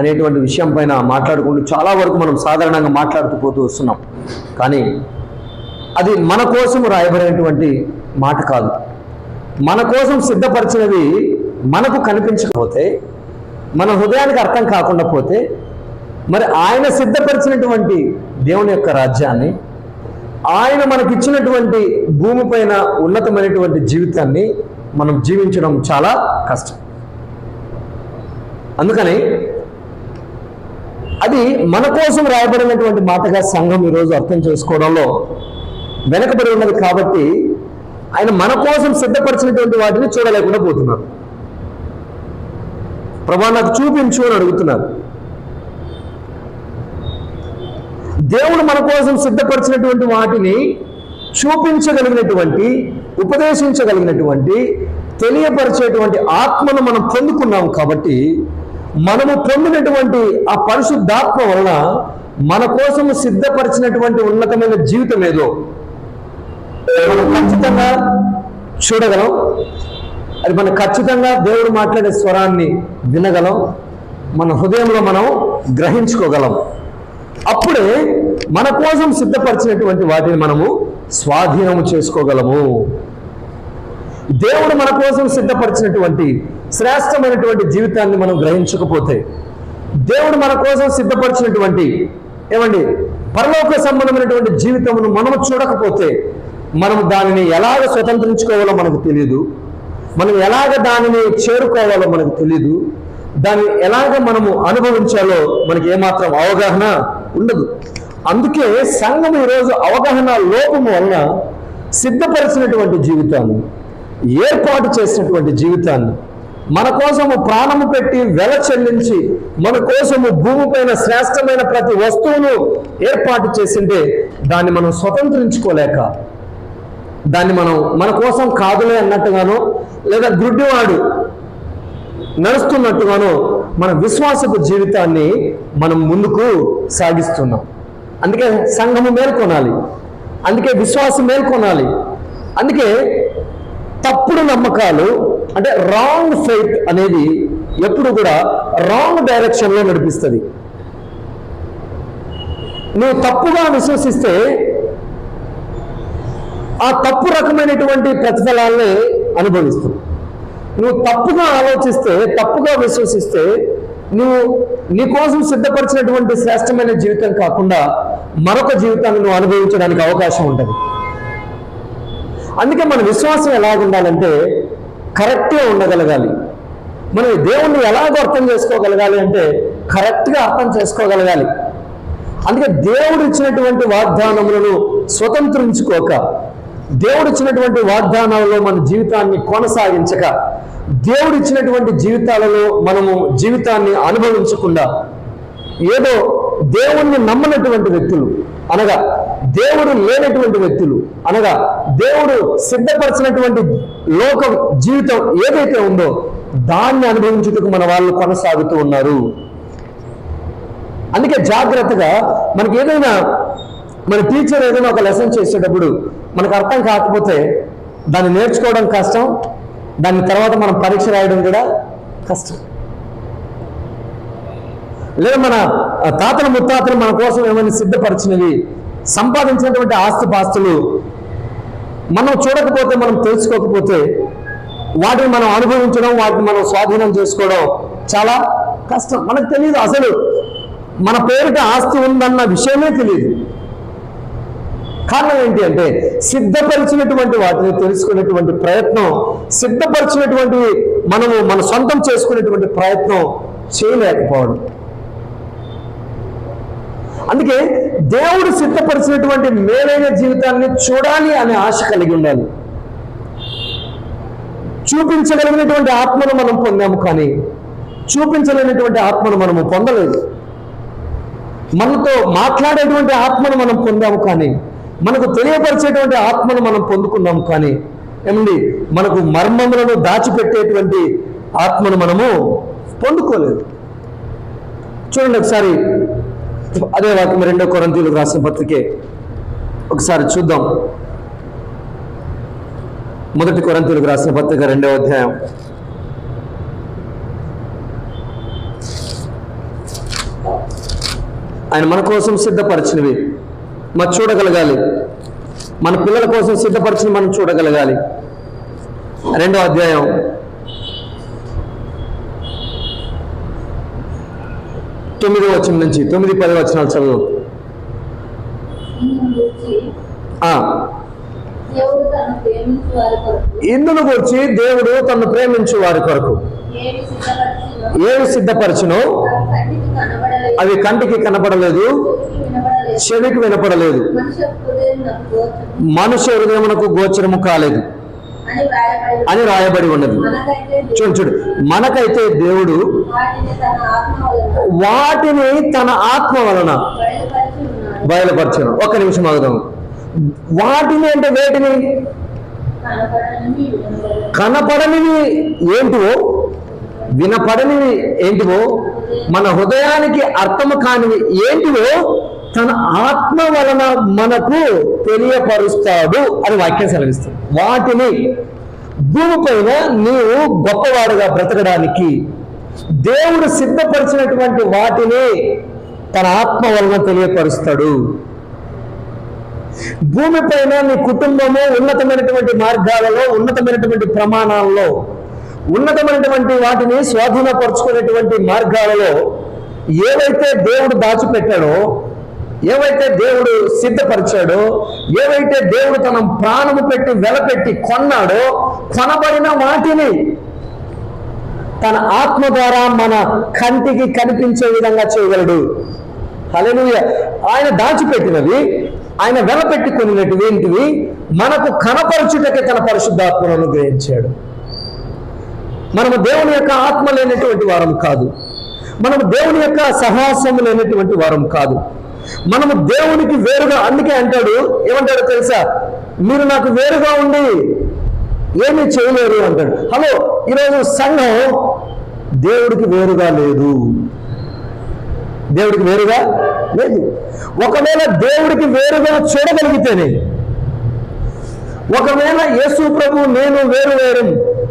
అనేటువంటి విషయం పైన మాట్లాడుకుంటూ చాలా వరకు మనం సాధారణంగా మాట్లాడుతూ పోతూ వస్తున్నాం. కానీ అది మన కోసం రాయబడినటువంటి మాట కాదు. మన కోసం సిద్ధపరిచినవి మనకు కనిపించకపోతే మన హృదయానికి అర్థం కాకుండా పోతే మరి ఆయన సిద్ధపరిచినటువంటి దేవుని యొక్క రాజ్యాన్ని ఆయన మనకిచ్చినటువంటి భూమిపైన ఉన్నతమైనటువంటి జీవితాన్ని మనం జీవించడం చాలా కష్టం. అందుకని అది మన కోసం రాయబడినటువంటి మాటగా సంఘం ఈరోజు అర్థం చేసుకోవడంలో వెనకబడి ఉన్నది కాబట్టి ఆయన మన కోసం సిద్ధపరిచినటువంటి వాటిని చూడలేకుండా పోతున్నారు. ప్రభా నాకు చూపించు అని అడుగుతున్నారు. దేవుడు మన కోసం సిద్ధపరిచినటువంటి వాటిని చూపించగలిగినటువంటి ఉపదేశించగలిగినటువంటి తెలియపరిచేటువంటి ఆత్మను మనం పొందుకున్నాం కాబట్టి మనము పొందినటువంటి ఆ పరిశుద్ధాత్మ వలన మన కోసము సిద్ధపరిచినటువంటి ఉన్నతమైన జీవితం ఏదో. మనం ఖచ్చితంగా చూడగలం. అది మనం ఖచ్చితంగా దేవుడు మాట్లాడే స్వరాన్ని వినగలం. మన హృదయంలో మనం గ్రహించుకోగలం. అప్పుడే మన కోసం సిద్ధపరిచినటువంటి వాటిని మనము స్వాధీనము చేసుకోగలము. దేవుడు మన కోసం సిద్ధపరిచినటువంటి శ్రేష్టమైనటువంటి జీవితాన్ని మనం గ్రహించకపోతే దేవుడు మన కోసం సిద్ధపరిచినటువంటి ఏమండి పరలోక సంబంధమైనటువంటి జీవితమును మనము చూడకపోతే మనం దానిని ఎలాగ స్వతంత్రించుకోవాలో మనకు తెలియదు మనం ఎలాగ దానిని చేరుకోవాలో మనకు తెలియదు దాన్ని ఎలాగ మనము అనుభవించాలో మనకి ఏమాత్రం అవగాహన ఉండదు. అందుకే సంఘం ఈరోజు అవగాహన లోపము వలన సిద్ధపరిచినటువంటి జీవితాన్ని ఏర్పాటు చేసినటువంటి జీవితాన్ని మన కోసము ప్రాణము పెట్టి వెల చెల్లించి మన కోసము భూమిపైన శ్రేష్టమైన ప్రతి వస్తువును ఏర్పాటు చేసిందే దాన్ని మనం స్వతంత్రించుకోలేక దాన్ని మనం మన కోసం కాదులే అన్నట్టుగానో లేదా గుడ్డివాడు నడుస్తున్నట్టుగానో మన విశ్వాసపు జీవితాన్ని మనం ముందుకు సాగిస్తున్నాం. అందుకే సంఘము మేల్కొనాలి. అందుకే విశ్వాసం మేల్కొనాలి. అందుకే తప్పుడు నమ్మకాలు అంటే రాంగ్ ఫెయిత్ అనేది ఎప్పుడు కూడా రాంగ్ డైరెక్షన్లో నడిపిస్తుంది. నువ్వు తప్పుగా విశ్వసిస్తే ఆ తప్పు రకమైనటువంటి ప్రతిఫలాల్ని అనుభవిస్తుంది నువ్వు తప్పుగా ఆలోచిస్తే తప్పుగా విశ్వసిస్తే నువ్వు నీ కోసం సిద్ధపరిచినటువంటి శ్రేష్టమైన జీవితం కాకుండా మరొక జీవితాన్ని నువ్వు అనుభవించడానికి అవకాశం ఉంటుంది. అందుకే మన విశ్వాసం ఎలా ఉండాలంటే కరెక్ట్గా ఉండగలగాలి. మనం దేవుణ్ణి ఎలాగ అర్థం చేసుకోగలగాలి అంటే కరెక్ట్గా అర్థం చేసుకోగలగాలి. అందుకే దేవుడు ఇచ్చినటువంటి వాగ్దానములను స్వతంత్రించుకోక దేవుడు ఇచ్చినటువంటి వాగ్దానాలలో మన జీవితాన్ని కొనసాగించక దేవుడు ఇచ్చినటువంటి జీవితాలలో మనము జీవితాన్ని అనుభవించకుండా ఏదో దేవుణ్ణి నమ్మనటువంటి వ్యక్తులు. అనగా దేవుడు లేనటువంటి వ్యక్తులు. అనగా దేవుడు సిద్ధపరిచినటువంటి లోక జీవితం ఏదైతే ఉందో దాన్ని అనుభవించుటకు మన వాళ్ళు కొనసాగుతూ ఉన్నారు. అందుకే జాగ్రత్తగా మనకి ఏదైనా మన టీచర్ ఏదైనా ఒక లెసన్ చేసేటప్పుడు మనకు అర్థం కాకపోతే దాన్ని నేర్చుకోవడం కష్టం. దాని తర్వాత మనం పరీక్ష రాయడం కూడా కష్టం. లేదా మన తాతల ముత్తాతలు మన కోసం ఏమైనా సిద్ధపరిచినవి సంపాదించినటువంటి ఆస్తి పాస్తులు మనం చూడకపోతే మనం తెలుసుకోకపోతే వాటిని మనం అనుభవించడం వాటిని మనం స్వాధీనం చేసుకోవడం చాలా కష్టం. మనకు తెలియదు అసలు. మన పేరిట ఆస్తి ఉందన్న విషయమే తెలియదు. కారణం ఏంటి అంటే సిద్ధపరిచినటువంటి వాటిని తెలుసుకునేటువంటి ప్రయత్నం సిద్ధపరిచినటువంటి మనము మన సొంతం చేసుకునేటువంటి ప్రయత్నం చేయలేకపోవడం. అందుకే దేవుడు సిద్ధపరిచినటువంటి మేలైన జీవితాన్ని చూడాలి అనే ఆశ కలిగి ఉండాలి. చూపించగలిగినటువంటి ఆత్మను మనం పొందాము కానీ చూపించలేనటువంటి ఆత్మను మనము పొందలేదు. మనతో మాట్లాడేటువంటి ఆత్మను మనం పొందాము కానీ మనకు తెలియపరిచేటువంటి ఆత్మను మనం పొందుకున్నాము కానీ ఏమండి మనకు మర్మములను దాచిపెట్టేటువంటి ఆత్మను మనము పొందుకోలేదు. చూడండి ఒకసారి అదే వాక్యం రెండో కొరంతీలకు రాసిన పత్రికే. ఒకసారి చూద్దాం. మొదటి కొరంతీలకు రాసిన పత్రిక రెండవ అధ్యాయం. ఆయన మన కోసం సిద్ధపరిచినవి మనం చూడగలగాలి. మన పిల్లల కోసం సిద్ధపరిచిన మనం చూడగలగాలి. రెండో అధ్యాయం. తొమ్మిది వచనం నుంచి తొమ్మిది పది వచనాలు చదువు. ఇందును గురించి దేవుడు తను ప్రేమించు వారి కొరకు. ఏమి సిద్ధపరిచినో? అవి కంటికి కనపడలేదు చెవికి వినపడలేదు. మనుష్య హృదయమునకు గోచరము కాలేదు. అని రాయబడి ఉన్నది. చూడు చూడు. మనకైతే దేవుడు వాటిని తన ఆత్మ వలన బయలుపరచను ఒక్క నిమిషం ఆగుదాం వాటిని అంటే వేటిని? కనపడనివి ఏంటివో? వినపడనివి ఏంటివో? మన హృదయానికి అర్థము కానివి ఏంటివో? తన ఆత్మ వలన మనకు తెలియపరుస్తాడు అని వాక్యం సెలవిస్తుంది. వాటిని భూమిపైన నీవు గొప్పవాడుగా బ్రతకడానికి దేవుడు సిద్ధపరిచినటువంటి వాటిని తన ఆత్మ వలన తెలియపరుస్తాడు. భూమిపైన నీ కుటుంబము ఉన్నతమైనటువంటి మార్గాలలో ఉన్నతమైనటువంటి ప్రమాణాలలో ఉన్నతమైనటువంటి వాటిని స్వాధీనపరుచుకునేటువంటి మార్గాలలో ఏవైతే దేవుడు దాచిపెట్టాడో ఏవైతే దేవుడు సిద్ధపరిచాడో ఏవైతే దేవుడు తన ప్రాణము పెట్టి వెలపెట్టి కొన్నాడో కొనబడిన వాటిని తన ఆత్మ ద్వారా మన కంటికి కనిపించే విధంగా చేయగలడు. హల్లెలూయ. ఆయన దాచిపెట్టినవి ఆయన వెలపెట్టి కొనినటివి ఏంటివి? మనకు కనపరచుటకే తన పరిశుద్ధాత్మను అనుగ్రహించాడు. మనము దేవుని యొక్క ఆత్మ లేనటువంటి వారం కాదు. మనము దేవుని యొక్క సహాసము లేనటువంటి వారం కాదు. మనము దేవునికి వేరుగా అందుకే అంటాడు. ఏమంటాడు తెలుసా? మీరు నాకు వేరుగా ఉండి ఏమీ చేయలేరు అంటాడు. హలో ఈరోజు సంఘం దేవుడికి వేరుగా లేదు. దేవుడికి వేరుగా లేదు. ఒకవేళ దేవుడికి వేరుగా చూడగలిగితేనే ఒకవేళ యేసు ప్రభు నేను వేరు వేరు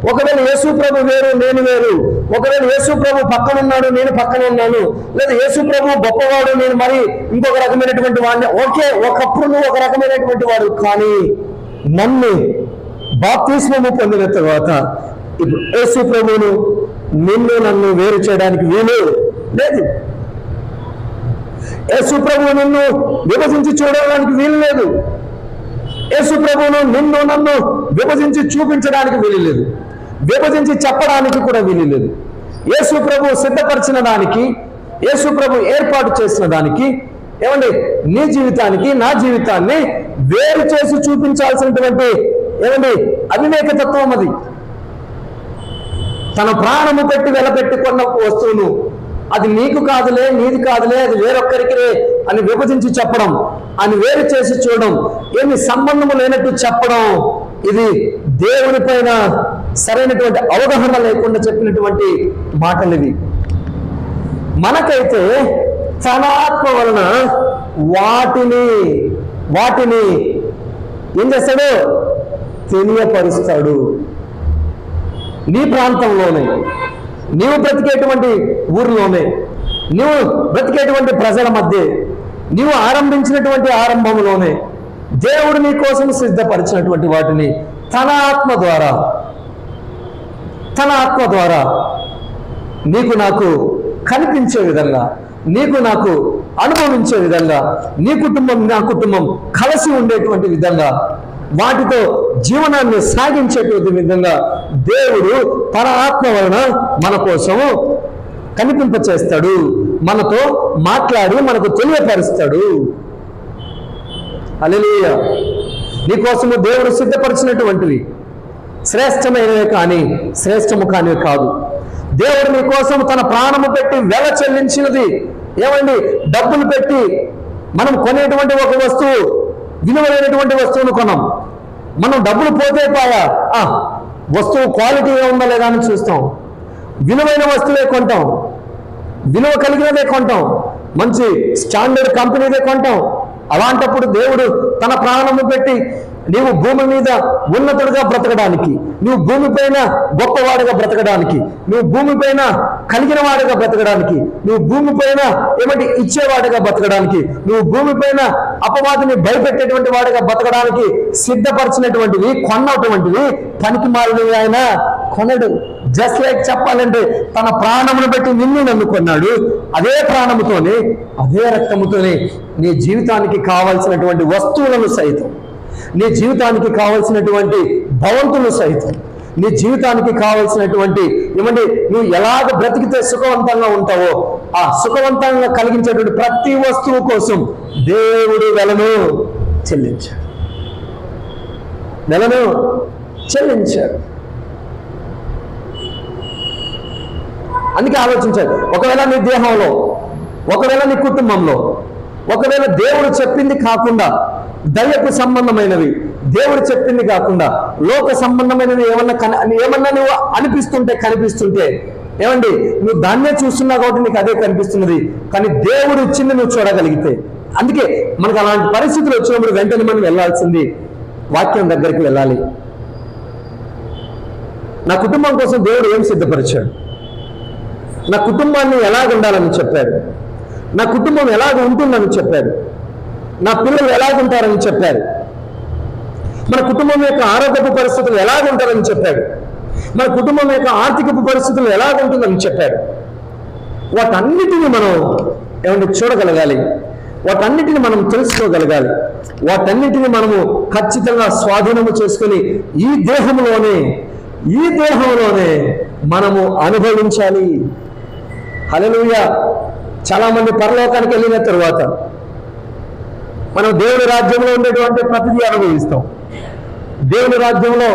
ఒకవేళ యేసు ప్రభు వేరు నేను వేరు ఒకవేళ యేసు ప్రభు పక్కన ఉన్నాడు నేను పక్కన ఉన్నాను లేదా యేసు ప్రభు గొప్పవాడు నేను మరి ఇంకొక రకమైనటువంటి వాడిని ఓకే ఒకప్పుడు నువ్వు ఒక రకమైనటువంటి వాడు కానీ నన్ను బాప్తిస్మము పొందిన తర్వాత యేసు ప్రభువును నిన్ను నన్ను వేరు చేయడానికి వీలు లేదు. యేసు ప్రభువు నిన్ను విభజించి చూడడానికి వీలు లేదు. యేసు ప్రభువును నిన్ను నన్ను విభజించి చూపించడానికి వీలు లేదు విభజించి చెప్పడానికి కూడా వీలు లేదు యేసు ప్రభు సిద్ధపరిచిన దానికి యేసు ప్రభు ఏర్పాటు చేసిన దానికి ఏమండి నీ జీవితానికి నా జీవితాన్ని వేరు చేసి చూపించాల్సినటువంటి ఏమండి అవివేక తత్వం అది. తన ప్రాణము పెట్టి వెలపెట్టుకున్న వస్తువును అది నీకు కాదులే నీది కాదులే అది వేరొక్కరికి అని విభజించి చెప్పడం అని వేరు చేసి చూడడం ఏమి సంబంధము లేనట్టు చెప్పడం ఇది దేవుని పైన సరైనటువంటి అవగాహన లేకుండా చెప్పినటువంటి మాటలు ఇవి. మనకైతే తన ఆత్మ వలన వాటిని వాటిని ఏం చేస్తాడు? తెలియపరుస్తాడు. నీ ప్రాంతంలోనే. నీవు బ్రతికేటువంటి ఊరిలోనే నీవు బ్రతికేటువంటి ప్రజల మధ్య నీవు ఆరంభించినటువంటి ఆరంభంలోనే దేవుడు నీ కోసం సిద్ధపరిచినటువంటి వాటిని తన ఆత్మ ద్వారా తన ఆత్మ ద్వారా నీకు నాకు కనిపించే విధంగా నీకు నాకు అనుభవించే విధంగా నీ కుటుంబం నా కుటుంబం కలిసి ఉండేటువంటి విధంగా వాటితో జీవనాన్ని సాగించేటువంటి విధంగా దేవుడు తన ఆత్మ వలన మన కోసము కనిపింపచేస్తాడు. మనతో మాట్లాడి మనకు తెలియపరుస్తాడు. అలెలుయ నీకోసము దేవుడు సిద్ధపరిచినటువంటివి శ్రేష్టమైనవి కానీ శ్రేష్టము కానివి కాదు. దేవుడు నీకోసం తన ప్రాణము పెట్టి వెల చెల్లించినది ఏమండి? డబ్బులు పెట్టి మనం కొనేటువంటి ఒక వస్తువు విలువైనటువంటి వస్తువును కొనం. మనం డబ్బులు పోతే పాయా? వస్తువు క్వాలిటీగా ఉందా లేదా అని చూస్తాం. విలువైన వస్తువే కొంటాం. విలువ కలిగినదే కొంటాం. మంచి స్టాండర్డ్ కంపెనీదే కొంటాం. అలాంటప్పుడు దేవుడు తన ప్రాణము పెట్టి నీవు భూమి మీద ఉన్నతుడుగా బ్రతకడానికి నువ్వు భూమిపైన గొప్పవాడిగా గొప్పవాడుగా బ్రతకడానికి నువ్వు భూమిపైన కలిగిన వాడుగా బ్రతకడానికి నువ్వు భూమిపైన ఏమిటి ఇచ్చేవాడిగా ఇచ్చేవాడుగా బ్రతకడానికి నువ్వు భూమిపైన అపవాదిని భయపెట్టేటువంటి వాడుగా బ్రతకడానికి సిద్ధపరిచినటువంటివి కొన్నటువంటివి పనికి మారినవి ఆయన కొనడు. జస్ట్ లైక్ చెప్పాలంటే తన ప్రాణమును బట్టి నిన్ను నన్ను కొన్నాడు. అదే ప్రాణముతోనే అదే రక్తముతోనే నీ జీవితానికి కావలసినటువంటి వస్తువులను సైతం నీ జీవితానికి కావలసినటువంటి భవంతులు సైతం నీ జీవితానికి కావలసినటువంటి ఏమండి నువ్వు ఎలాగ బ్రతికితే సుఖవంతంగా ఉంటావో ఆ సుఖవంతంగా కలిగించేటువంటి ప్రతి వస్తువు కోసం దేవుడు వెలను చెల్లించాడు. వెలను చెల్లించాడు. అందుకే ఆలోచించాలి ఒకవేళ నీ దేహంలో ఒకవేళ నీ కుటుంబంలో ఒకవేళ దేవుడు చెప్పింది కాకుండా దయకు సంబంధమైనవి. దేవుడు చెప్పింది కాకుండా లోక సంబంధమైనవి ఏమన్నా ఏమన్నా నువ్వు అనిపిస్తుంటే కనిపిస్తుంటే ఏమండి నువ్వు దాన్నే చూస్తున్నావు కాబట్టి నీకు అదే కనిపిస్తున్నది కానీ దేవుడు ఇచ్చింది నువ్వు చూడగలిగితే. అందుకే మనకు అలాంటి పరిస్థితులు వచ్చినప్పుడు వెంటనే మనం వెళ్ళాల్సింది వాక్యం దగ్గరికి వెళ్ళాలి. నా కుటుంబం కోసం దేవుడు ఏం సిద్ధపరిచాడు? నా కుటుంబాన్ని ఎలాగ ఉండాలని చెప్పాడు? నా కుటుంబం ఎలాగ ఉంటుందని చెప్పాడు? నా పిల్లలు ఎలాగుంటారని చెప్పారు. మన కుటుంబం యొక్క ఆరోగ్యపు పరిస్థితులు ఎలాగుంటారని చెప్పాడు మన కుటుంబం యొక్క ఆర్థికపు పరిస్థితులు ఎలాగుంటుందని చెప్పాడు వాటన్నిటిని మనం ఏమంటే చూడగలగాలి. వాటన్నిటిని మనం తెలుసుకోగలగాలి. వాటన్నిటిని మనము ఖచ్చితంగా స్వాధీనము చేసుకొని ఈ దేహంలోనే ఈ దేహంలోనే మనము అనుభవించాలి. హల్లెలూయ. చాలా మంది పరలోకానికి వెళ్ళిన తరువాత మనం దేవుని రాజ్యంలో ఉండేటువంటి ప్రతిదీ అనుభవిస్తాం. దేవుని రాజ్యంలో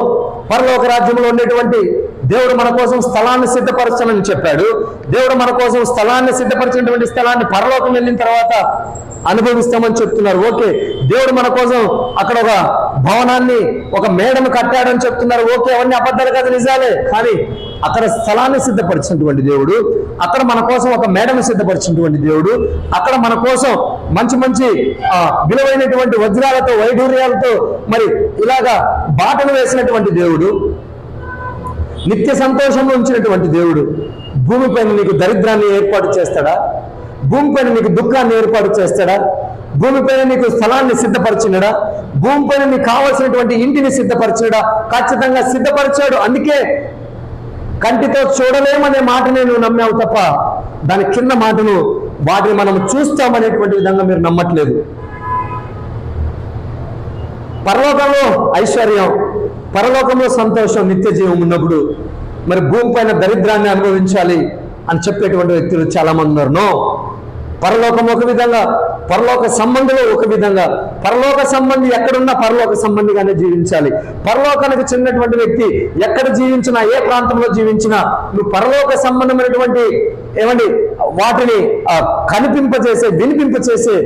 పరలోక రాజ్యంలో ఉండేటువంటి దేవుడు మన కోసం స్థలాన్ని సిద్ధపరచనని చెప్పాడు. దేవుడు మన కోసం స్థలాన్ని సిద్ధపరిచినటువంటి స్థలాన్ని పరలోకం వెళ్ళిన తర్వాత అనుభవిస్తామని చెప్తున్నారు. ఓకే దేవుడు మన కోసం అక్కడ ఒక భవనాన్ని ఒక మేడను కట్టాడని చెప్తున్నారు. ఓకే అవన్నీ అబద్ధాలు కాదు నిజాలే. కానీ అక్కడ స్థలాన్ని సిద్ధపరిచినటువంటి దేవుడు అక్కడ మన కోసం ఒక మేడను సిద్ధపరిచినటువంటి దేవుడు అక్కడ మన కోసం మంచి మంచి ఆ, విలువైనటువంటి వజ్రాలతో వైఢూర్యాలతో మరి ఇలాగా బాటలు వేసినటువంటి దేవుడు నిత్య సంతోషంలో ఉంచినటువంటి దేవుడు భూమిపైన నీకు దరిద్రాన్ని ఏర్పాటు చేస్తాడా? భూమిపైన నీకు దుఃఖాన్ని ఏర్పాటు చేస్తాడా? భూమిపైన నీకు స్థలాన్ని సిద్ధపరిచినడా? భూమిపైన నీకు కావలసినటువంటి ఇంటిని సిద్ధపరిచినడా? ఖచ్చితంగా సిద్ధపరిచాడు. అందుకే కంటితో చూడలేమనే మాట నువ్వు నమ్మావు తప్ప దాని కింద మాటను వాటిని మనం చూస్తామనేటువంటి విధంగా మీరు నమ్మట్లేదు. పర్వతంలో ఐశ్వర్యం పరలోకంలో సంతోషం నిత్య జీవం ఉన్నప్పుడు మరి భూమి పైన దరిద్రాన్ని అనుభవించాలి అని చెప్పేటువంటి వ్యక్తులు చాలా మంది ఉన్నారు. నో. పరలోకం ఒక విధంగా పరలోక సంబంధిలో ఒక విధంగా పరలోక సంబంధి ఎక్కడున్నా పరలోక సంబంధిగానే జీవించాలి. పరలోకానికి చెందినటువంటి వ్యక్తి ఎక్కడ జీవించినా ఏ ప్రాంతంలో జీవించినా నువ్వు పరలోక సంబంధమైనటువంటి ఏమండి వాటిని కనిపింపజేసే వినిపింపచేసే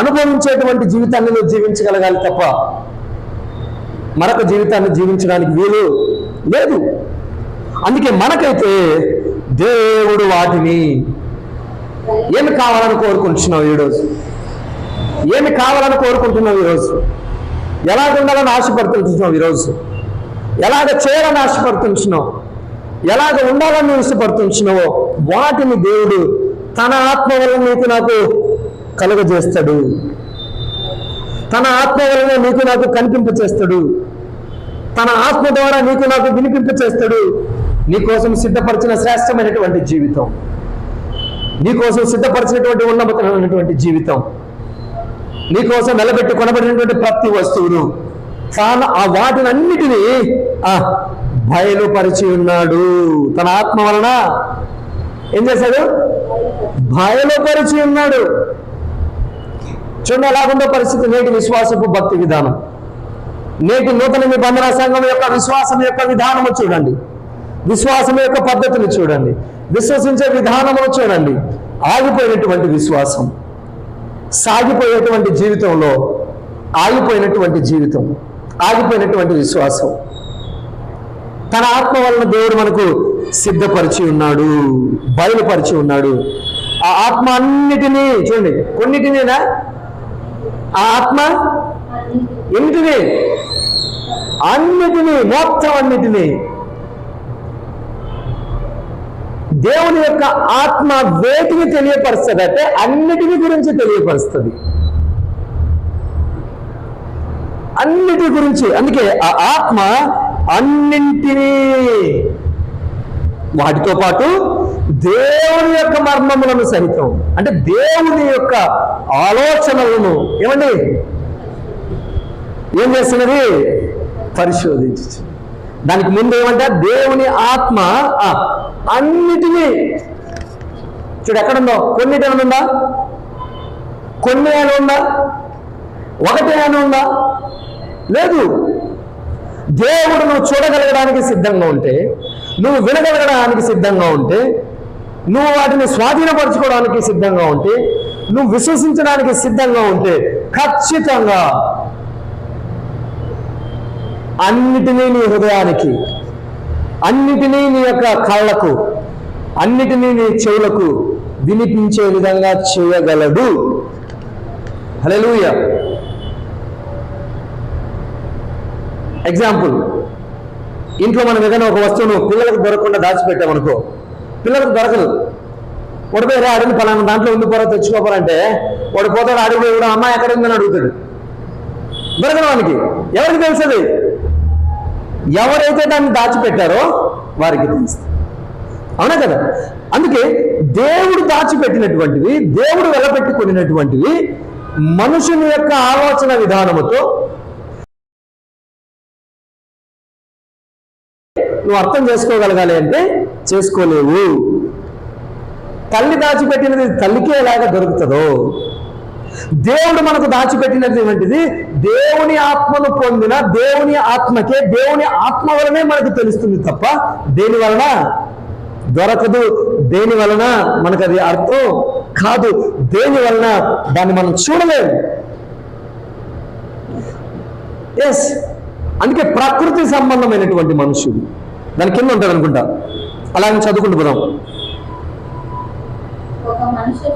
అనుభవించేటువంటి జీవితాన్ని నువ్వు జీవించగలగాలి తప్ప మరొక జీవితాన్ని జీవించడానికి వీలు లేదు. అందుకే మనకైతే దేవుడు వాటిని ఏమి కావాలని కోరుకుంటున్నావు ఈరోజు? ఏమి కావాలని కోరుకుంటున్నావు ఈరోజు? ఎలాగ ఉండాలని ఆశపడుతుంటున్నావు ఈరోజు? ఎలాగ చేయాలని ఆశపడుతుంటున్నావు? ఎలాగ ఉండాలని ఇష్టపడుతుంటున్నావో వాటిని దేవుడు తన ఆత్మ వల్ల నీకు నాకు కలుగజేస్తాడు. తన ఆత్మ వలన నీకు నాకు కనిపింప చేస్తాడు. తన ఆత్మ ద్వారా నీకు నాకు వినిపింప చేస్తాడు. నీకోసం సిద్ధపరిచిన శ్రేష్టమైనటువంటి జీవితం. నీకోసం సిద్ధపరిచినటువంటి ఉన్నతమైనటువంటి జీవితం. నీకోసం నిలబెట్టి కొనబడినటువంటి ప్రతి వస్తువును చాలా ఆ వాటినన్నిటినీ ఆ బయలుపరిచి ఉన్నాడు. తన ఆత్మ వలన ఏం చేశాడు? బయలుపరిచి ఉన్నాడు. చూడండి ఎలాగుందో పరిస్థితి. నేటి విశ్వాసపు భక్తి విధానం. నేటి నూతన నిబంధన సంఘం యొక్క విశ్వాసం యొక్క విధానము చూడండి. విశ్వాసం యొక్క పద్ధతిని చూడండి. విశ్వసించే విధానమును చూడండి. ఆగిపోయినటువంటి విశ్వాసం. సాగిపోయేటువంటి జీవితంలో ఆగిపోయినటువంటి జీవితం. ఆగిపోయినటువంటి విశ్వాసం. తన ఆత్మ వలన దేవుడు మనకు సిద్ధపరిచి ఉన్నాడు. బయలుపరిచి ఉన్నాడు. ఆ ఆత్మ అన్నిటినీ చూడండి. కొన్నిటినేనా ఆ ఆత్మ? అన్నిటి ఎన్నిటిని అన్నిటినీ మొత్తం అన్నిటినీ దేవుని యొక్క ఆత్మ వేటిని తెలియపరుస్తుంది అంటే అన్నిటిని గురించి తెలియపరుస్తుంది. అన్నిటి గురించి అందుకే ఆ ఆత్మ అన్నింటినీ. వాటితో పాటు దేవుని యొక్క మర్మములను సహితం. అంటే దేవుని యొక్క ఆలోచనలను ఏమండి? ఏం చేస్తున్నది? పరిశోధించు దానికి ముందు ఏమంటే దేవుని ఆత్మ ఆ, అన్నిటినీ చూడు ఎక్కడుందో? కొన్నిటి అని ఉందా? కొన్ని అని ఉందా? ఒకటి అని ఉందా? లేదు. దేవుడు నువ్వు చూడగలగడానికి సిద్ధంగా ఉంటే నువ్వు వినగలగడానికి సిద్ధంగా ఉంటే నువ్వు వాటిని స్వాధీనపరచుకోవడానికి సిద్ధంగా ఉంటే నువ్వు విశ్వసించడానికి సిద్ధంగా ఉంటే ఖచ్చితంగా అన్నిటినీ నీ హృదయానికి అన్నిటినీ నీ యొక్క కళ్ళకు అన్నిటినీ నీ చెవులకు వినిపించే విధంగా చేయగలడు. హల్లెలూయా. ఎగ్జాంపుల్ ఇంట్లో మనం ఏదైనా ఒక వస్తువును పిల్లలకు దొరకకుండా దాచిపెట్టామనుకో పిల్లలకు దొరకదు. వాడు పోయి రా అడిగి పలానా దాంట్లో ఉంది పోరా తెచ్చుకోవాలంటే వాడు పోతాడు అడిగి కూడా అమ్మాయి ఎక్కడ ఉందని అడుగుతాడు. దొరకదు వానికి. ఎవరికి తెలుసది? ఎవరైతే దాన్ని దాచిపెట్టారో వారికి తెలుస్తుంది అవునా కదా? అందుకే దేవుడు దాచిపెట్టినటువంటివి దేవుడు వెలపెట్టుకున్నటువంటివి మనుషుని యొక్క ఆలోచన విధానముతో నువ్వు అర్థం చేసుకోగలగాలి అంటే చేసుకోలేవు. తల్లి దాచిపెట్టినది తల్లికే ఎలాగా దొరుకుతుందో? దేవుడు మనకు దాచిపెట్టినది ఏమిటిది? దేవుని ఆత్మను పొందిన దేవుని ఆత్మకే దేవుని ఆత్మ వలనే మనకు తెలుస్తుంది తప్ప దేని వలన? దొరకదు. దేని వలన? మనకు అది అర్థం కాదు. దేని వలన? దాన్ని మనం చూడలేము. ఎస్ అందుకే ప్రకృతి సంబంధమైనటువంటి మనుషుడు దాని కింద ఉంటాడు అనుకుంటా. అలాగే చదువుకుంటూ పోదాం. ఒక మనిషి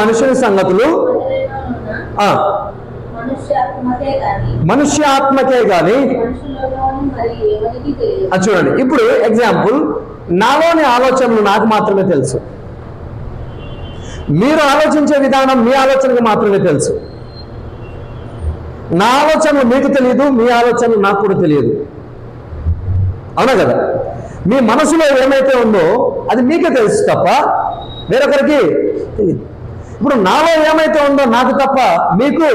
మనిషిని సంగతులు. మనుష్య ఆత్మకే అది చూడండి. ఇప్పుడు ఎగ్జాంపుల్ నాలోని ఆలోచనలు నాకు మాత్రమే తెలుసు. మీరు ఆలోచించే విధానం మీ ఆలోచనకు మాత్రమే తెలుసు. నా ఆలోచనలు మీకు తెలియదు మీ ఆలోచనలు నాకు కూడా తెలియదు. అవునా కదా? మీ మనసులో ఏమైతే ఉందో అది మీకే తెలుసు తప్ప వేరొకరికి తెలియదు. ఇప్పుడు నాలో ఏమైతే ఉందో నాకు తప్ప మీకు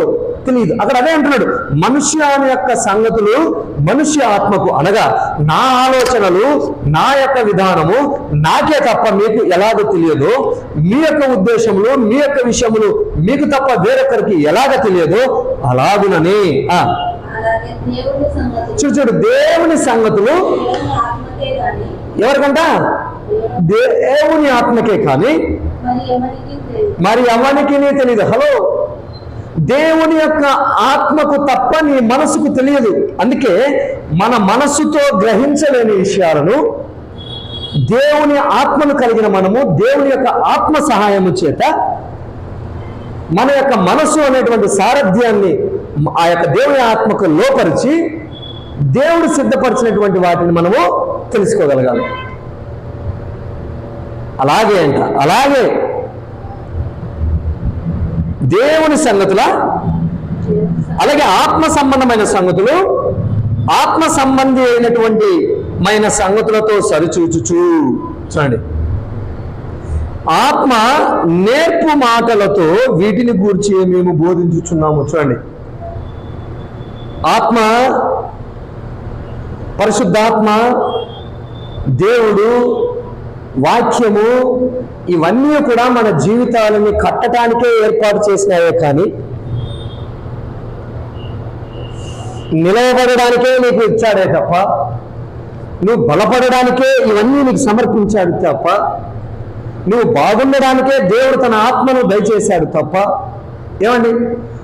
తెలియదు. అక్కడ అదే అంటున్నాడు. మనుష్యాని యొక్క సంగతులు మనుష్య ఆత్మకు అనగా నా ఆలోచనలు నా యొక్క విధానము నాకే తప్ప మీకు ఎలాగ తెలియదో. మీ యొక్క ఉద్దేశములు మీ యొక్క విషయములు మీకు తప్ప వేరొకరికి ఎలాగ తెలియదో? అలాగునని. చూడు చూడు దేవుని సంగతులు ఎవరికంట? దేవుని ఆత్మకే కానీ మరి మరి ఎవరికి తెలియదు హలో దేవుని యొక్క ఆత్మకు తప్ప నీ మనసుకు తెలియదు. అందుకే మన మనస్సుతో గ్రహించలేని విషయాలను దేవుని ఆత్మను కలిగిన మనము దేవుని యొక్క ఆత్మ సహాయము చేత మన యొక్క మనసు అనేటువంటి సారథ్యాన్ని ఆ యొక్క దేవుని ఆత్మకు లోపరిచి దేవుడు సిద్ధపరిచినటువంటి వాటిని మనము తెలుసుకోగలగాలి. అలాగే అంట అలాగే దేవుని సంగతుల అలాగే ఆత్మ సంబంధమైన సంగతులు ఆత్మ సంబంధి అయినటువంటి మైన సంగతులతో సరిచూచుచు. చూడండి. ఆత్మ నేర్పు మాటలతో వీటిని గూర్చి మేము బోధించుచున్నాము. చూడండి. ఆత్మ పరిశుద్ధాత్మ దేవుడు వాక్యము ఇవన్నీ కూడా మన జీవితాలని కట్టడానికే ఏర్పాటు చేసినాయే కానీ నిలవబడడానికే నీకు ఇచ్చాడే తప్ప నువ్వు బలపడడానికే ఇవన్నీ నీకు సమర్పించాడు తప్ప నువ్వు బాగుండడానికే దేవుడు తన ఆత్మను దయచేశాడు తప్ప ఏమండి?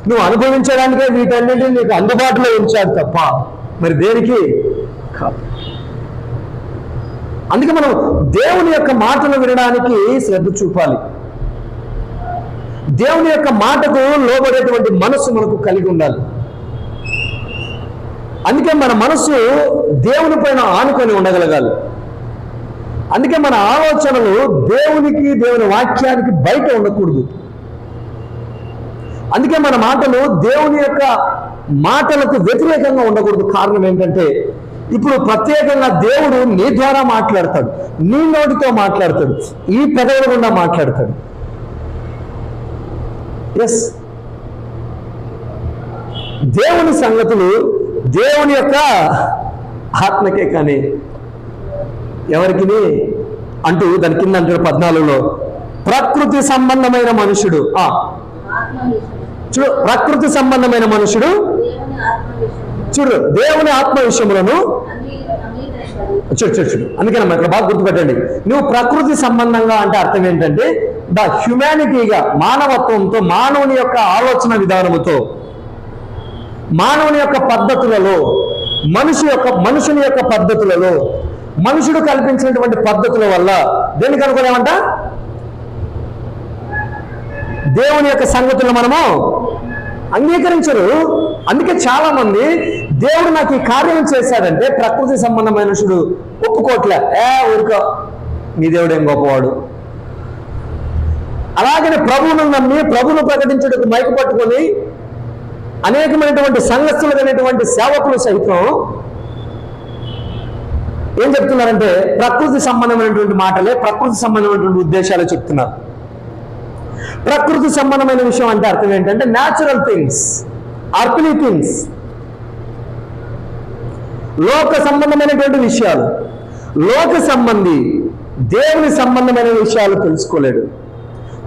నువ్వు అనుభవించడానికే వీటన్నిటిని నీకు అందుబాటులో ఉంచాడు తప్ప మరి దేనికి? కాదు. అందుకే మనం దేవుని యొక్క మాటలు వినడానికి శ్రద్ధ చూపాలి. దేవుని యొక్క మాటకు లోబడేటువంటి మనస్సు మనకు కలిగి ఉండాలి. అందుకే మన మనసు దేవుని పైన ఆనుకొని ఉండగలగాలి. అందుకే మన ఆలోచనలు దేవునికి దేవుని వాక్యానికి బయట ఉండకూడదు. అందుకే మన మాటలు దేవుని యొక్క మాటలకు వ్యతిరేకంగా ఉండకూడదు కారణం ఏంటంటే ఇప్పుడు ప్రత్యేకంగా దేవుడు నీ ద్వారా మాట్లాడతాడు నీ నోటితో మాట్లాడతాడు ఈ పెదవుల గుండా మాట్లాడతాడు. ఎస్ దేవుని సంగతులు దేవుని యొక్క ఆత్మకే కానీ ఎవరికి అంటూ దాని కింద అంటాడు పద్నాలుగులో ప్రకృతి సంబంధమైన మనుషుడు. ఆ చూడు ప్రకృతి సంబంధమైన మనుషుడు. చూడు దేవుని ఆత్మ విషయములను చూడు చూడు చూడు. అందుకనమ్మా ఇక్కడ బాగా గుర్తుపెట్టండి. నువ్వు ప్రకృతి సంబంధంగా అంటే అర్థం ఏంటంటే ద హ్యుమానిటీగా మానవత్వంతో మానవుని యొక్క ఆలోచన విధానముతో మానవుని యొక్క పద్ధతులలో మనిషి యొక్క మనుషుని యొక్క పద్ధతులలో మనుషుడు కల్పించినటువంటి పద్ధతుల వల్ల దేనికి అనుకునేమంట దేవుని యొక్క సంగతులు మనము అంగీకరించరు. అందుకే చాలా మంది దేవుడు నాకు ఈ కార్యం చేశాడంటే ప్రకృతి సంబంధమైన మనుషుడు ఒప్పుకోట్లే. ఏ ఊరుకో నీ దేవుడు ఏం గొప్పవాడు? అలాగనే ప్రభువును నమ్మి ప్రభువును ప్రకటించడానికి మైకు పట్టుకొని అనేకమైనటువంటి సంఘస్థులు అనేటువంటి సేవకులు సైతం ఏం చెప్తున్నారంటే ప్రకృతి సంబంధమైనటువంటి మాటలే ప్రకృతి సంబంధమైనటువంటి ఉద్దేశాలే చెప్తున్నారు. ప్రకృతి సంబంధమైన విషయం అంటే అర్థం ఏంటంటే న్యాచురల్ థింగ్స్ అర్పిలీ థింగ్స్ లోక సంబంధమైనటువంటి విషయాలు. లోక సంబంధి దేవుని సంబంధమైన విషయాలు తెలుసుకోలేడు.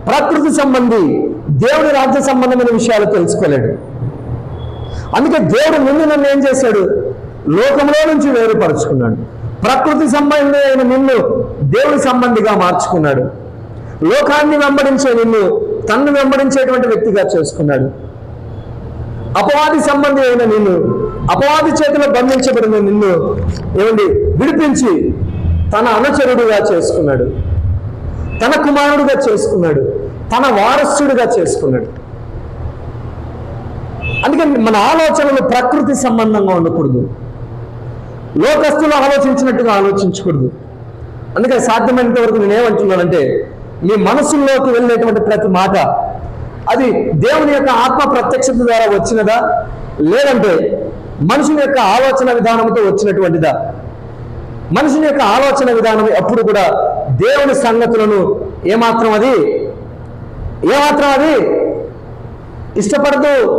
ప్రకృతి సంబంధి దేవుని రాజ్య సంబంధమైన విషయాలు తెలుసుకోలేడు. అందుకే దేవుడు ముందు నన్ను ఏం చేశాడు? లోకంలో నుంచి వేరుపరుచుకున్నాడు. ప్రకృతి సంబంధి అయిన నిన్ను దేవుడి సంబంధిగా మార్చుకున్నాడు. లోకాన్ని వెంబడించే నిన్ను తన్ను వెంబడించేటువంటి వ్యక్తిగా చేసుకున్నాడు. అపవాది సంబంధి అయిన నిన్ను అపవాది చేతిలో బంధించబడిన నిన్ను ఏమండి విడిపించి తన అనుచరుడుగా చేసుకున్నాడు. తన కుమారుడుగా చేసుకున్నాడు. తన వారసుడుగా చేసుకున్నాడు. అందుకని మన ఆలోచనలు ప్రకృతి సంబంధంగా ఉండకూడదు. లోకస్తులు ఆలోచించినట్టుగా ఆలోచించకూడదు. అందుకని సాధ్యమైనంత వరకు నేనేమంటున్నానంటే మీ మనసుల్లోకి వెళ్ళేటువంటి ప్రతి మాట. అది దేవుని యొక్క ఆత్మ ప్రత్యక్షత ద్వారా వచ్చినదా? లేదంటే మనుషుని యొక్క ఆలోచన విధానంతో వచ్చినటువంటిదా? మనుషుని యొక్క ఆలోచన విధానం ఎప్పుడు కూడా దేవుని సంగతులను ఏమాత్రం అది? ఏమాత్రం అది? ఇష్టపడదు.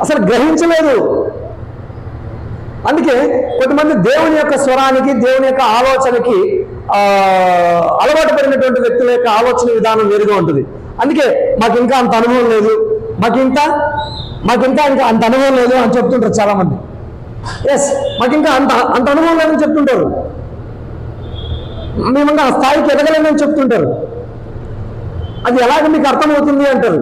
అసలు గ్రహించలేదు. అందుకే కొంతమంది దేవుని యొక్క స్వరానికి దేవుని యొక్క ఆలోచనకి అలవాటు పడినటువంటి వ్యక్తుల యొక్క ఆలోచన విధానం వేరుగా ఉంటుంది. అందుకే మాకు ఇంకా అంత అనుభవం లేదు. మాకు ఇంకా మాకు ఇంకా ఇంకా అంత అనుభవం లేదు అని చెప్తుంటారు చాలా మంది ఎస్ మాకు ఇంకా అంత అంత అనుభవం లేదని చెప్తుంటారు. మేము ఇంకా ఆ స్థాయికి ఎదగలేమని చెప్తుంటారు. అది ఎలాగ మీకు అర్థమవుతుంది అంటారు.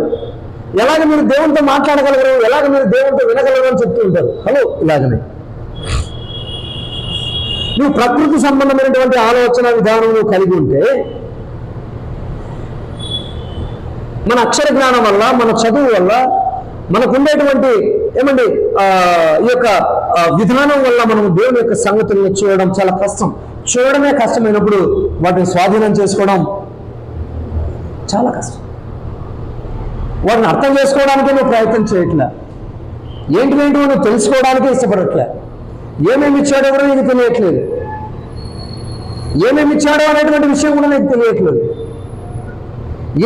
ఎలాగ మీరు దేవునితో మాట్లాడగలగరు ఎలాగ మీరు దేవునితో వినగలరు అని చెప్తూ ఉంటారు హలో ఇలాగనే. నువ్వు ప్రకృతి సంబంధమైనటువంటి ఆలోచన విధానం నువ్వు కలిగి ఉంటే మన అక్షర జ్ఞానం వల్ల మన చదువు వల్ల మనకు ఉండేటువంటి ఏమండి ఈ యొక్క విధానం వల్ల మనం దేవుని యొక్క సంగతులను చూడడం చాలా కష్టం. చూడడమే కష్టమైనప్పుడు వాటిని స్వాధీనం చేసుకోవడం చాలా కష్టం. వాటిని అర్థం చేసుకోవడానికి నువ్వు ప్రయత్నం చేయట్లే. ఏంటి ఏంటో నువ్వు తెలుసుకోవడానికి ఇష్టపడట్లే. ఏమేమి ఇచ్చాడో కూడా నీకు తెలియట్లేదు. ఏమేమి ఇచ్చాడో అనేటువంటి విషయం కూడా నీకు తెలియట్లేదు.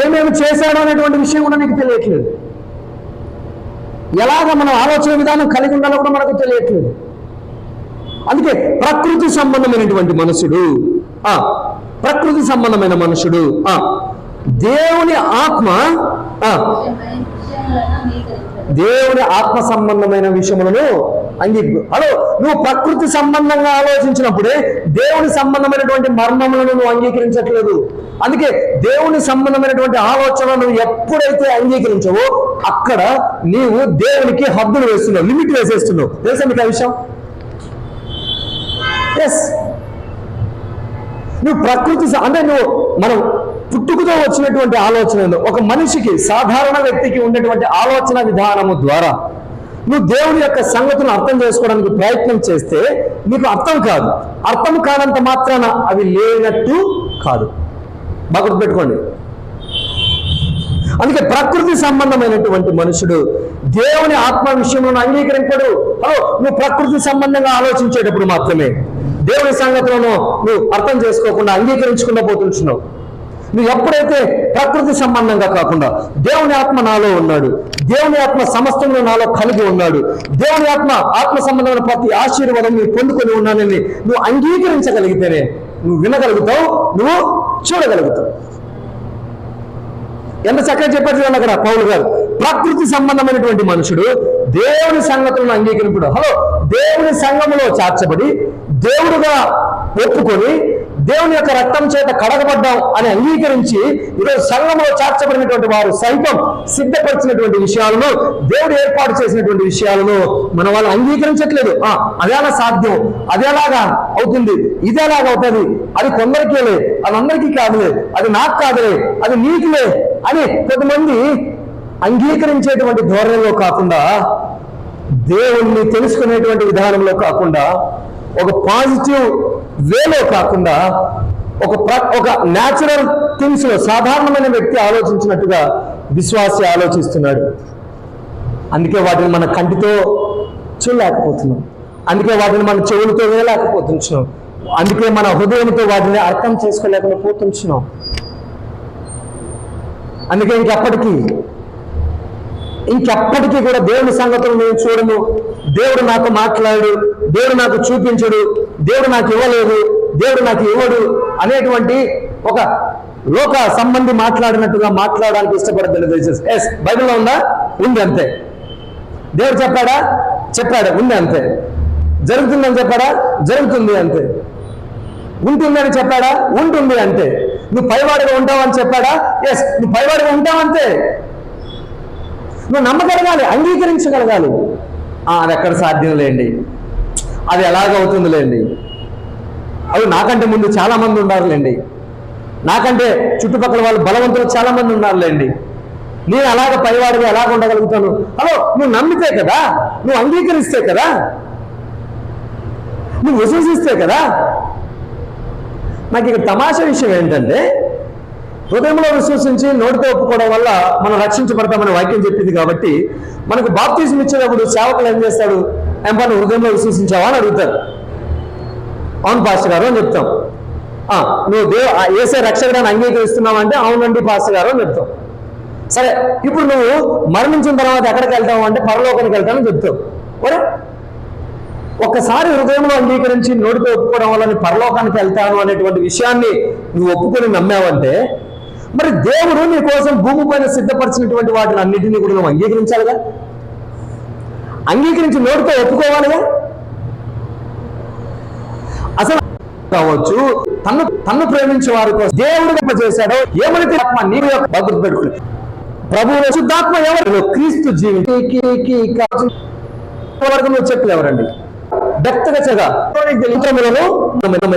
ఏమేమి చేశాడో అనేటువంటి విషయం కూడా నీకు తెలియట్లేదు. ఎలాగ మనం ఆలోచన విధానం కలిగి ఉండాలో కూడా మనకు తెలియట్లేదు. అందుకే ప్రకృతి సంబంధమైనటువంటి మనుషుడు ఆ ప్రకృతి సంబంధమైన మనుషుడు ఆ దేవుని ఆత్మ ఆ దేవుని ఆత్మ సంబంధమైన విషయములను అంగీ హలో నువ్వు ప్రకృతి సంబంధంగా ఆలోచించినప్పుడే దేవుని సంబంధమైనటువంటి మర్మములను నువ్వు అంగీకరించట్లేదు. అందుకే దేవుని సంబంధమైనటువంటి ఆలోచనను ఎప్పుడైతే అంగీకరించవో అక్కడ నీవు దేవునికి హద్దులు వేస్తున్నావు లిమిట్ వేసేస్తున్నావు. తెలుసా మీకు ఆ విషయం? ఎస్ నువ్వు ప్రకృతి అంటే నువ్వు మనం పుట్టుకతో వచ్చినటువంటి ఆలోచనలు ఒక మనిషికి సాధారణ వ్యక్తికి ఉండేటువంటి ఆలోచన విధానము ద్వారా నువ్వు దేవుని యొక్క సంగతులను అర్థం చేసుకోవడానికి ప్రయత్నం చేస్తే నీకు అర్థం కాదు. అర్థం కానంత మాత్రాన అవి లేనట్టు కాదు. బాగా పెట్టుకోండి. అందుకే ప్రకృతి సంబంధమైనటువంటి మనుషుడు దేవుని ఆత్మ విషయంలో అంగీకరింపడు. హలో నువ్వు ప్రకృతి సంబంధంగా ఆలోచించేటప్పుడు మాత్రమే దేవుని సంగతులను నువ్వు అర్థం చేసుకోకుండా అంగీకరించకుండా పోతుంటున్నావు. నువ్వు ఎప్పుడైతే ప్రకృతి సంబంధంగా కాకుండా దేవుని ఆత్మ నాలో ఉన్నాడు దేవుని ఆత్మ సమస్తంలో నాలో కలిగి ఉన్నాడు దేవుని ఆత్మ ఆత్మ సంబంధమైన ప్రతి ఆశీర్వాదం నీ పొందుకొని ఉన్నానని నువ్వు అంగీకరించగలిగితేనే నువ్వు వినగలుగుతావు నువ్వు చూడగలుగుతావు. ఎంత చక్కగా చెప్పారు చూడండి అక్కడ పౌలు గారు. ప్రకృతి సంబంధమైనటువంటి మనుషుడు దేవుని సంగతులను అంగీకరింపుడు. హలో దేవుని సంఘములో చార్చబడి దేవుడుగా ఒప్పుకొని దేవుని యొక్క రక్తం చేత కడగబడ్డాం అని అంగీకరించి ఈరోజు సంఘంలో చేర్చబడినటువంటి వారు సైతం సిద్ధపరిచినటువంటి విషయాలను దేవుడు ఏర్పాటు చేసినటువంటి విషయాలను మన వాళ్ళు అంగీకరించట్లేదు. ఆ, అదేలా సాధ్యం. అదేలాగా అవుతుంది. ఇదేలాగా అవుతుంది. అది కొందరికేలే అది అందరికీ కాదులే అది నాకు కాదులే అది నీకులే అని కొంతమంది అంగీకరించేటువంటి ధోరణిలో కాకుండా దేవుణ్ణి తెలుసుకునేటువంటి విధానంలో కాకుండా ఒక పాజిటివ్ వేలో కాకుండా ఒక ఒక న్యాచురల్ థింగ్స్లో సాధారణమైన వ్యక్తి ఆలోచించినట్టుగా విశ్వాసి ఆలోచిస్తున్నాడు. అందుకే వాటిని మన కంటితో చూడలేకపోతున్నాం. అందుకే వాటిని మన చెవులతో వినలేకపోతున్నాం అందుకే మన హృదయంతో వాటిని అర్థం చేసుకోలేకుండా పోతున్నాం అందుకే ఇంకెప్పటికీ ఇంకెప్పటికీ కూడా దేవుని సంగతులు నేను చూడను. దేవుడు నాకు మాట్లాడు దేవుడు నాకు చూపించడు దేవుడు నాకు ఇవ్వలేదు దేవుడు నాకు ఇవ్వడు అనేటువంటి ఒక లోక సంబంధి మాట్లాడినట్టుగా మాట్లాడడానికి ఇష్టపడద్దు ఎస్ బైబిల్లో ఉందా? ఉంది అంతే. దేవుడు చెప్పాడా? చెప్పాడు ఉంది అంతే. జరుగుతుందని చెప్పాడా? జరుగుతుంది అంతే. ఉంటుందని చెప్పాడా? ఉంటుంది అంతే. నువ్వు పైవాడిగా ఉంటావని చెప్పాడా? ఎస్ నువ్వు పైవాడిగా ఉంటావంతే. నువ్వు నమ్మగలగాలి అంగీకరించగలగాలి. అది ఎక్కడ సాధ్యం లేండి అది ఎలాగవుతుంది లేండి అవి నాకంటే ముందు చాలామంది ఉన్నారులేండి నాకంటే చుట్టుపక్కల వాళ్ళు బలవంతులు చాలామంది ఉన్నారులేండి. నేను అలాగ పైవాడిగా ఎలాగ ఉండగలుగుతాను? హలో నువ్వు నమ్మితే కదా? నువ్వు అంగీకరిస్తే కదా? నువ్వు విశ్వసిస్తే కదా? నాకు ఇక్కడ తమాషా విషయం ఏంటంటే హృదయంలో విశ్వసించి నోటితో ఒప్పుకోవడం వల్ల మనం రక్షించబడతామని వాక్యం చెప్పింది కాబట్టి మనకు బాప్తీసం ఇచ్చేటప్పుడు సేవకులు ఏం చేస్తాడు ఏం హృదయంలో విశ్వసించావా? అని అడుగుతారు. అవును పాస్టర్ గారు అని చెప్తాం. "ఆ, నువ్వు దేవ ఆ ఏసే రక్షకుడాన్ని అంగీకరిస్తున్నావు అంటే అవునండి పాస్టర్ గారు అని చెప్తాం. సరే ఇప్పుడు నువ్వు మరణించిన తర్వాత ఎక్కడికి వెళ్తావు? అంటే పరలోకానికి వెళ్తానని చెప్తావు ఒరే ఒక్కసారి హృదయంలో అంగీకరించి నోటితో ఒప్పుకోవడం వల్ల నేను పరలోకానికి వెళ్తాను అనేటువంటి విషయాన్ని నువ్వు ఒప్పుకొని నమ్మావంటే మరి దేవుడు నీ కోసం భూమి పైన సిద్ధపరిచినటువంటి వాటిని అన్నిటినీ కూడా నువ్వు అంగీకరించాలిగా? అంగీకరించి నోటితో ఒప్పుకోవాలిగా? అసలు కావచ్చు తన్ను తన్ను ప్రేమించే వారి కోసం దేవుడు చేశాడో ఏమైతే ఆత్మ నీవు యొక్క భద్రత పెట్టుకుని. ప్రభువు శుద్ధాత్మ ఎవరు? క్రీస్తు జీవికి వరకు నువ్వు చెప్పలేవరండి వ్యక్తిగతగా మంత్రములను